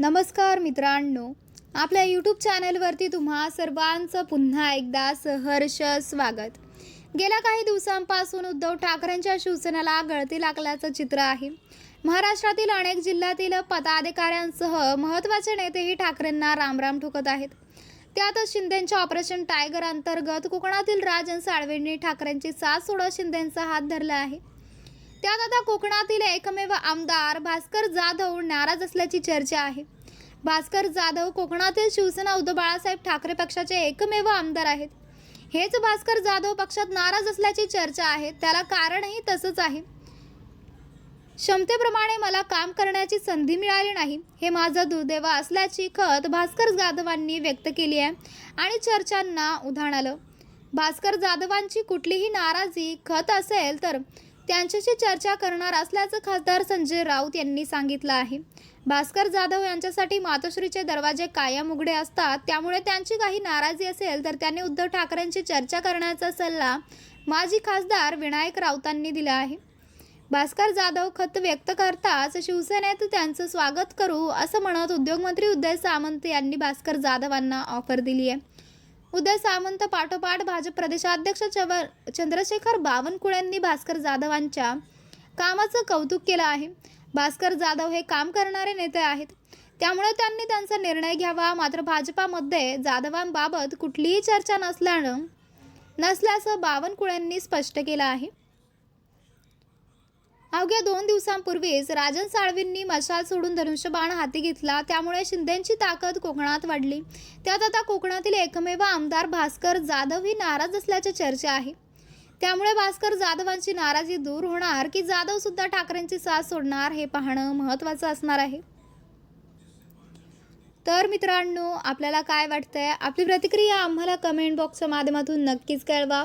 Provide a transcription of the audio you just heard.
नमस्कार मित्रांनो आपल्या यूट्यूब चॅनलवरती तुम्हा सर्वांचं पुन्हा एकदा सहर्ष स्वागत. गेल्या काही दिवसांपासून उद्धव ठाकरेंच्या शिवसेनेला गळती लागल्याचं चित्र आहे. महाराष्ट्रातील अनेक जिल्ह्यातील पदाधिकाऱ्यांसह महत्त्वाचे नेतेही ठाकरेंना रामराम ठोकत आहेत. त्यातच शिंदेच्या ऑपरेशन टायगर अंतर्गत कोकणातील राजन साळवेंनी ठाकरेंची साथ सोडत शिंदेचा हात धरला आहे. त्यात आता कोकणातील एकमेव आमदार भास्कर जाधव नाराज असल्याची चर्चा आहे. भास्कर जाधव कोकणातील शिवसेना उद्धव बाळासाहेब ठाकरे पक्षाचे एकमेव आमदार आहेत. हेच भास्कर जाधव पक्षात नाराज असल्याची चर्चा आहे. त्याला कारणही तसंच आहे. क्षमतेप्रमाणे मला काम करण्याची संधी मिळाली नाही. हे माझं दुर्दैव असल्याची खत भास्कर जाधवांनी व्यक्त केली आहे आणि चर्चांना उधाण आलं. भास्कर जाधवांची कुठलीही नाराजी खत असेल तर त्यांच्याशी चर्चा करणार असल्याचं खासदार संजय राऊत यांनी सांगितलं आहे. भास्कर जाधव यांच्यासाठी मातोश्रीचे दरवाजे कायम उघडे असतात त्यामुळे त्यांची काही नाराजी असेल तर त्यांनी उद्धव ठाकरेंशी चर्चा करण्याचा सल्ला माजी खासदार विनायक राऊतांनी दिला आहे. भास्कर जाधव खत व्यक्त करताच शिवसेनेत त्यांचं स्वागत करू असं म्हणत उद्योगमंत्री उदय सामंत यांनी भास्कर जाधवांना ऑफर दिली आहे. उदय सामंत पाठोपाठ भाजप प्रदेशाध्यक्ष चवर चंद्रशेखर बावनकुळेंनी भास्कर जाधवांच्या कामाचं कौतुक केलं आहे. भास्कर जाधव हे काम करणारे नेते आहेत. त्यामुळे त्यांनी त्यांचा निर्णय घ्यावा. मात्र भाजपामध्ये जाधवांबाबत कुठलीही चर्चा नसल्यानं नसल्याचं बावनकुळेंनी स्पष्ट केलं आहे. अवघ्या दोन दिवसांपूर्वीच राजन साळवींनी मशाल सोडून धनुष्यबाण हाती घेतला. त्यामुळे शिंदेची ताकद कोकणात वाढली. त्यात आता कोकणातील एकमेव आमदार भास्कर जाधव ही नाराज असल्याची चर्चा आहे. त्यामुळे भास्कर जाधवांची नाराजी दूर होणार की जाधव सुद्धा ठाकरेंची साथ सोडणार हे पाहणं महत्त्वाचं असणार आहे. तर मित्रांनो आपल्याला काय वाटतंय? आपली प्रतिक्रिया आम्हाला कमेंट बॉक्सच्या माध्यमातून नक्कीच कळवा.